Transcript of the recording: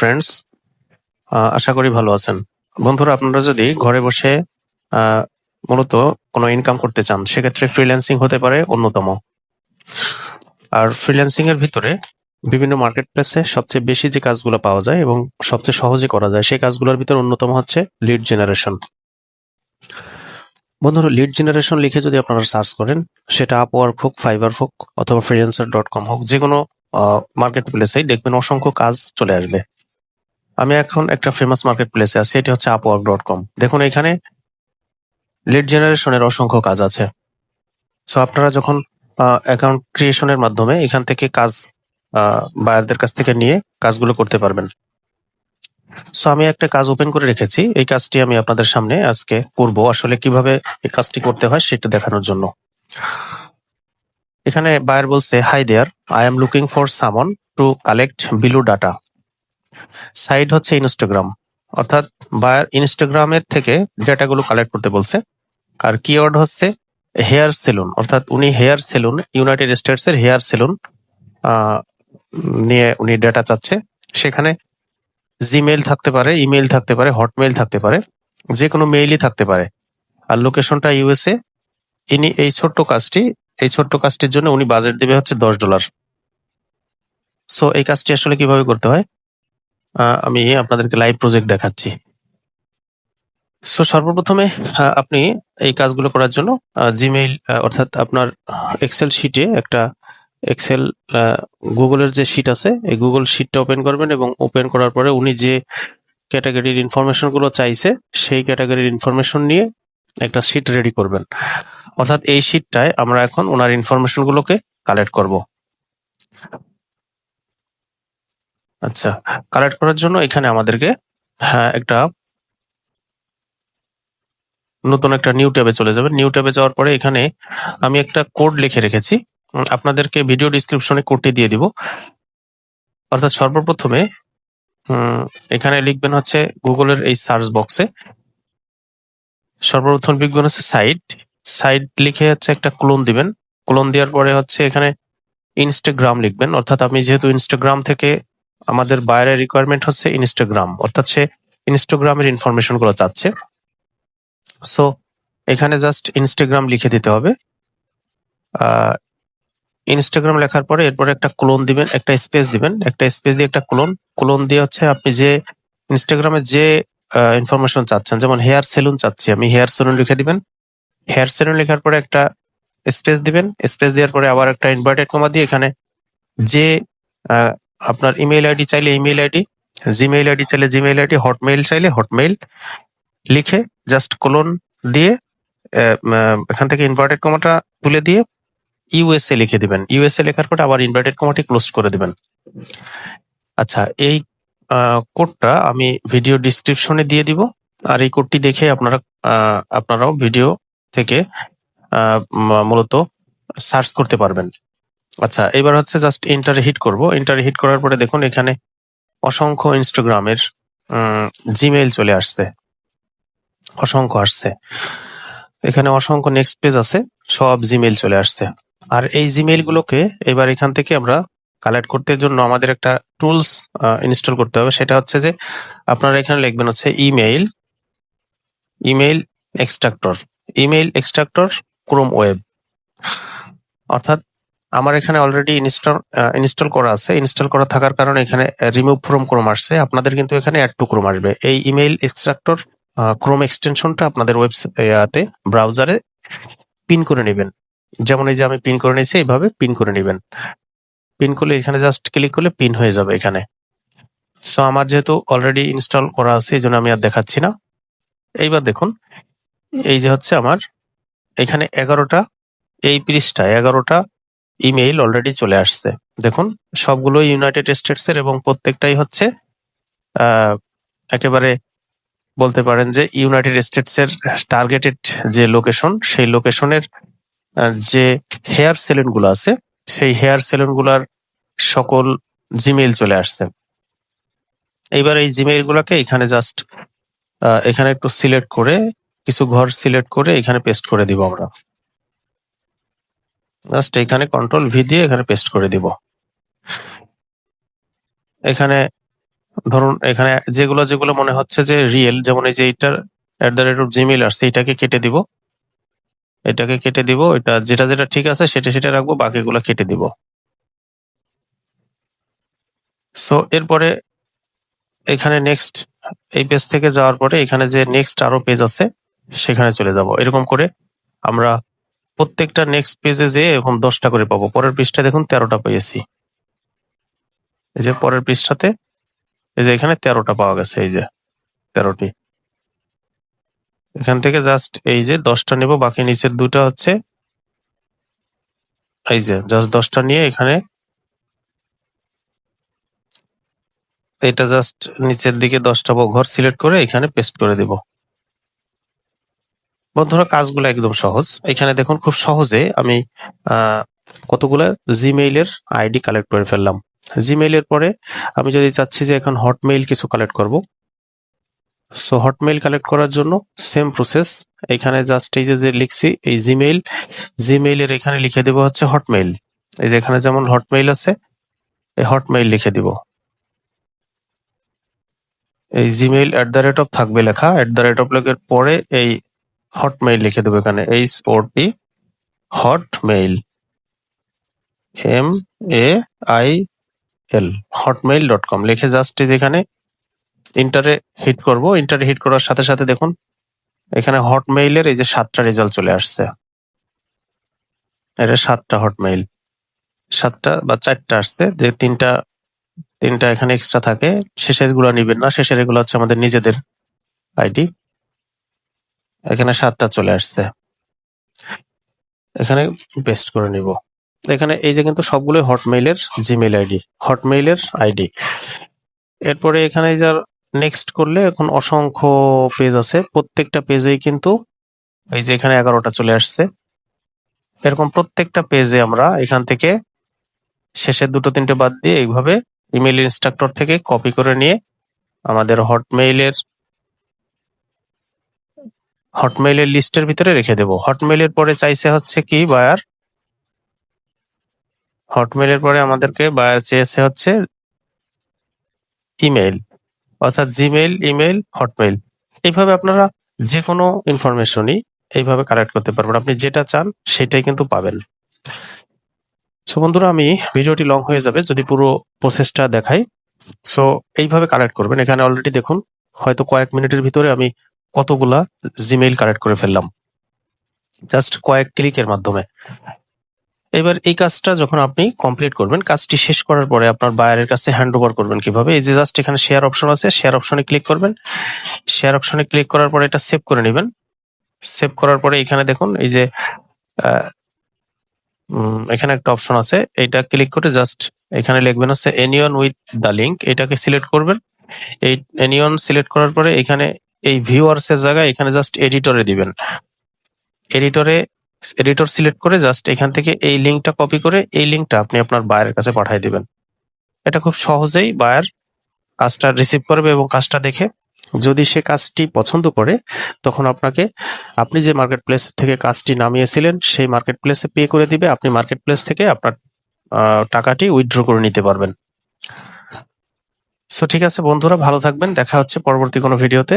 Friends আশা করি ভালো আছেন। বন্ধুরা, আপনারা যদি ঘরে বসে মূলত কোনো ইনকাম করতে চান, সেক্ষেত্রে ফ্রিল্যান্সিং হতে পারে অন্যতম। আর ফ্রিল্যান্সিং এর ভিতরে বিভিন্ন মার্কেট প্লেসে সবচেয়ে বেশি যে কাজগুলো পাওয়া যায় এবং সবচেয়ে সহজে করা যায়, সেই কাজগুলোর ভিতর অন্যতম হচ্ছে লিড জেনারেশন বন্ধুরা লিড জেনারেশন লিখে যদি আপনারা সার্চ করেন, সেটা আপওয়ার্ক হোক ফাইবার হোক, অথবা ফ্রিল্যান্সার ডট কম হোক যে কোনো মার্কেট প্লেসেই দেখবেন অসংখ্য কাজ চলে আসবে। আমি এখন একটা ফেমাস মার্কেট প্লেসে আছি, এটি হচ্ছে আপওয়ার্ক ডট কম দেখুন এখানে লিড জেনারেশনের অসংখ্য কাজ আছে। সো আপনারা যখন অ্যাকাউন্ট ক্রিয়েশনের মাধ্যমে এখান থেকে কাজ বায়ারদের কাছ থেকে নিয়ে কাজগুলো করতে পারবেন। সো আমি একটা কাজ ওপেন করে রেখেছি। এই কাজটি আমি আপনাদের সামনে আজকে করব। আসলে কীভাবে এই কাজটি করতে হয় সেটা দেখানোর জন্য। এখানে বায়ার বলছে hi there I am looking for someone to collect Bilu data site হচ্ছে ইনস্টাগ্রাম অর্থাৎ বায়ার ইনস্টাগ্রামের থেকে ডেটাগুলো কালেক্ট করতে বলছে। আর কিওয়ার্ড হচ্ছে হেয়ার সেলুন অর্থাৎ উনি হেয়ার সেলুন ইউনাইটেড স্টেটস এর হেয়ার সেলুন নিয়ে উনি ডেটা চাচ্ছে। সেখানে জিমেইল থাকতে পারে ইমেইল থাকতে পারে হটমেইল থাকতে পারে যে কোনো মেইলই থাকতে পারে। আর লোকেশনটা ইউএসএ ইনি এই ছোট্ট কাজটি, এই ছোট্ট কাজটির জন্য উনি বাজেট দেবে হচ্ছে দশ ডলার সো এই কাজটি আসলে কীভাবে করতে হয়? আমি আপনাদেরকে লাইভ প্রজেক্ট দেখাচ্ছি। সো সর্বপ্রথমে আপনি এই কাজগুলো করার জন্য জিমেইল অর্থাৎ আপনার এক্সেল শিটে একটা এক্সেল গুগলের যে শিট আছে, এই গুগল শিটটা ওপেন করবেন এবং ওপেন করার পরে উনি যে ক্যাটাগরির ইনফরমেশনগুলো চাইছে, সেই ক্যাটাগরির ইনফরমেশন নিয়ে একটা শিট রেডি করবেন। অর্থাৎ এই শিটটায় আমরা এখন ওনার ইনফরমেশন গুলোকে কালেক্ট করব। আচ্ছা কালেক্ট করার জন্য এখানে আমাদেরকে হ্যাঁ একটা নতুন একটা নিউ ট্যাবে চলে যাবেন নিউ ট্যাবে যাওয়ার পরে এখানে আমি একটা কোড লিখে রেখেছি। আপনাদেরকে ভিডিও ডিসক্রিপশনে কোডটি দিয়ে দিব। অর্থাৎ সর্বপ্রথমে এখানে লিখবেন হচ্ছে গুগলের এই সার্চ বক্সে সর্বপ্রথম লিখবেন হচ্ছে সাইট সাইট লিখে হচ্ছে একটা ক্লোন দিবেন। ক্লোন দেওয়ার পরে হচ্ছে এখানে ইনস্টাগ্রাম লিখবেন। অর্থাৎ আমি যেহেতু ইনস্টাগ্রাম থেকে আমাদের বাইরের রিকোয়ারমেন্ট হচ্ছে ইনস্টাগ্রাম অর্থাৎ সে ইনস্টাগ্রামের ইনফরমেশনগুলো চাচ্ছে। সো এখানে জাস্ট ইনস্টাগ্রাম লিখে দিতে হবে। ইনস্টাগ্রাম লেখার পরে এরপরে একটা ক্লোন দিবেন, একটা স্পেস দিবেন। একটা স্পেস দিয়ে একটা ক্লোন ক্লোন দিয়ে হচ্ছে আপনি যে ইনস্টাগ্রামে যে ইনফরমেশন চাচ্ছেন, যেমন হেয়ার সেলুন চাচ্ছি আমি হেয়ার সেলুন লিখে দিবেন। হেয়ার সেলুন লেখার পরে একটা স্পেস দিবেন। স্পেস দেওয়ার পরে আবার একটা ইনভার্টেড কমা দিয়ে এখানে যে আপনার ইমেল আইডি চাইলে ইমেল আইডি জিমেইল আইডি চাইলে জিমেইল আইডি হটমেইল চাইলে হটমেইল লিখে জাস্ট কোলন দিয়ে এখান থেকে ইনভার্টেড কমাটা তুলে দিয়ে ইউএসএ লিখে দিবেন। ইউএসএ লেখার পরে আবার ইনভার্টেড কমাটি ক্লোজ করে দিবেন। আচ্ছা এই কোডটা আমি ভিডিও ডিসক্রিপশনে দিয়ে দিব। আর এই কোডটি দেখে আপনারা আপনারাও ভিডিও থেকে মূলত সার্চ করতে পারবেন। আচ্ছা এবার হচ্ছে জাস্ট ইন্টারে হিট করব। ইন্টারে হিট করার পরে দেখুন এখানে অসংখ্য ইনস্টাগ্রামের জিমেইল চলে আসছে। অসংখ্য আসছে। এখানে অসংখ্য নেক্সট পেজ আছে, সব জিমেইল চলে আসছে। আর এই জিমেইল গুলোকে এবার এখান থেকে আমরা কালেক্ট করতে জন্য আমাদের একটা টুলস ইনস্টল করতে হবে। সেটা হচ্ছে যে আপনারা এখানে লিখবেন হচ্ছে email email extractor email extractor Chrome web অর্থাৎ আমার এখানে অলরেডি ইনস্টল ইনস্টল করা আছে। ইনস্টল করা থাকার কারণে এখানে রিমুভ ফ্রম ক্রোম আসছে। আপনাদের কিন্তু এখানে অ্যাড টু ক্রোম আসবে। এই ইমেইল এক্সট্রাক্টর ক্রোম এক্সটেনশনটা আপনাদের ওয়েবসাইটে ব্রাউজারে পিন করে নেবেন। যেমন এই যে আমি পিন করে নিয়েছি, এইভাবে পিন করে নেবেন। পিন করলে এখানে জাস্ট ক্লিক করলে পিন হয়ে যাবে এখানে। সো আমার যেহেতু অলরেডি ইনস্টল করা আছে, এই জন্য আমি আর দেখাচ্ছি না। এইবার দেখুন, এই যে হচ্ছে আমার, এখানে এগারোটা, এই পৃষ্ঠা এগারোটা ইমেইল অলরেডি চলে আসছে। দেখুন সবগুলো ইউনাইটেড স্টেটস এর এবং প্রত্যেকটাই হচ্ছে একেবারে বলতে পারেন যে ইউনাইটেড স্টেটস এর টার্গেটেড যে লোকেশন সেই লোকেশনের যে হেয়ার সেলুনগুলো আছে, সেই হেয়ার সেলুনগুলার সকল জিমেইল চলে আসছে। এইবার এই জিমেইল গুলাকে এখানে জাস্ট এখানে একটু সিলেক্ট করে, কিছু ঘর সিলেক্ট করে এখানে পেস্ট করে দিব আমরা। জাস্ট এখানে কন্ট্রোল ভি দিয়ে এখানে পেস্ট করে দিব। এখানে ধরুন, এখানে যেগুলো যেগুলো মনে হচ্ছে যে রিয়েল যেমন এই যে এইটার at the rate of Gmail আসছে এটাকে কেটে দিব। এটাকে কেটে দিব এটা যেটা যেটা ঠিক আছে, সেটা সেটা রাখব, বাকিগুলো কেটে দিব। সো এরপরে এখানে নেক্সট এই পেজ থেকে যাওয়ার পরে এখানে যে নেক্সট আরও পেজ আছে, সেখানে চলে যাব। এরকম করে আমরা প্রত্যেকটা নেক্সট পেজে যে এরকম দশটা করে পাবো। পরের পৃষ্ঠায় দেখুন, তেরোটা পেয়েছি। এই যে পরের পৃষ্ঠাতে এই যে এখানে তেরোটা পাওয়া গেছে, এই যে তেরোটি। এখান থেকে জাস্ট এই যে দশটা নেব, বাকি নিচের দুটা হচ্ছে এই যে জাস্ট দশটা নিয়ে এখানে এটা জাস্ট নিচের দিকে দশটা ঘর সিলেক্ট করে এখানে পেস্ট করে দিব। বন্ধুরা, কাজগুলো একদম সহজ। এখানে দেখুন, খুব সহজে আমি কতগুলো জিমেইলের আইডি কালেক্ট করে ফেললাম। জিমেইলের পরে আমি যদি চাচ্ছি যে এখন হটমেইল কিছু কালেক্ট করব সো হটমেইল কালেক্ট করার জন্য সেম প্রসেস এখানে জাস্ট এই যে লিখছি, এই জিমেইল জিমেইলের এখানে লিখে দেব হচ্ছে হটমেইল এই যে এখানে যেমন হটমেইল আছে, এই হটমেইল লিখে দিব। এই Gmail at the rate of থাকবে লেখা অ্যাট দ্য রেট অফ লেখার পরে এই হটমেইল লিখে দেবো এখানে H O T Hotmail M A I L Hotmail dot com. লিখে জাস্ট যেখানে ইন্টারে হিট করব। ইন্টারে হিট করার সাথে সাথে দেখুন, এখানে হটমেইলের এই যে সাতটা রেজাল্ট চলে আসছে। এটা সাতটা হটমেইল। সাতটা বা চারটা আসছে, যে তিনটা তিনটা এখানে এক্সট্রা থাকে। শেষেরগুলো নিবেন না। শেষের এগুলো হচ্ছে আমাদের নিজেদের আইডি এখানে সাতটা চলে আসছে। এখানে পেস্ট করে নিব। এখানে এই যে কিন্তু সবগুলোই হটমেইলের জিমেইল আইডি হটমেইলের আইডি এরপরে এখানে যার নেক্সট করলে এখন অসংখ্য পেজ আছে। প্রত্যেকটা পেজেই কিন্তু এই যে এখানে এগারোটা চলে আসছে। এরকম প্রত্যেকটা পেজে আমরা এখান থেকে শেষের দুটো তিনটে বাদ দিয়ে এইভাবে ইমেল ইনস্ট্রাক্টর থেকে কপি করে নিয়ে আমাদের হটমেইলের হটমেইলের লিস্টের ভিতরে রেখে দেব। হটমেইলের পরে চাইছে হচ্ছে কি বায়ার হটমেইলের পরে আমাদেরকে বায়ার চেয়েছে হচ্ছে ইমেইল অর্থাৎ জিমেইল ইমেইল হটমেইল এইভাবে আপনারা যে কোনো ইনফরমেশনই এইভাবে কালেক্ট করতে পারবেন। আপনি যেটা চান সেটাই কিন্তু পাবেন। সো বন্ধুরা, আমি ভিডিওটি লং হয়ে যাবে যদি পুরো প্রসেসটা দেখাই। সো এইভাবে কালেক্ট করবেন। এখানে অলরেডি দেখুন, হয়তো কয়েক মিনিটের ভিতরে আমি কতগুলা জিমেইল কালেক্ট করে ফেললাম। জাস্ট কয়েক ক্লিকের মাধ্যমে। এবার এই কাজটা যখন আপনি কমপ্লিট করবেন, কাজটি শেষ করার পরে আপনার বায়ারের কাছে হ্যান্ড ওভার করবেন কীভাবে? এই যে জাস্ট এখানে শেয়ার অপশন আছে শেয়ার অপশনে ক্লিক করবেন। শেয়ার অপশনে ক্লিক করার পরে এটা সেভ করে নেবেন। সেভ করার পরে এখানে দেখুন, এই যে এখানে একটা অপশন আছে। এইটা ক্লিক করে জাস্ট এখানে লিখবেন হচ্ছে এনিয়ন উইথ দ্য লিঙ্ক এটাকে সিলেক্ট করবেন। এই এনিয়ন সিলেক্ট করার পরে এখানে এই ভিউয়ার্স এর জায়গায় এখানে জাস্ট এডিটরে দিবেন। এডিটরে এডিটর সিলেক্ট করে জাস্ট এখান থেকে এই লিঙ্কটা কপি করে এই লিঙ্কটা আপনি আপনার বায়ারের কাছে পাঠিয়ে দিবেন। এটা খুব সহজেই বায়ার কাজটা রিসিভ করবে এবং কাজটা দেখে। যদি সে কাজটি পছন্দ করে, তখন আপনাকে, আপনি যে মার্কেট প্লেস থেকে কাজটি নামিয়েছিলেন, সেই মার্কেট প্লেসে পে করে দিবে। আপনি মার্কেট প্লেস থেকে আপনার টাকাটি উইথড্র করে নিতে পারবেন। সো ঠিক আছে বন্ধুরা, ভালো থাকবেন। দেখা হচ্ছে পরবর্তী কোনো ভিডিওতে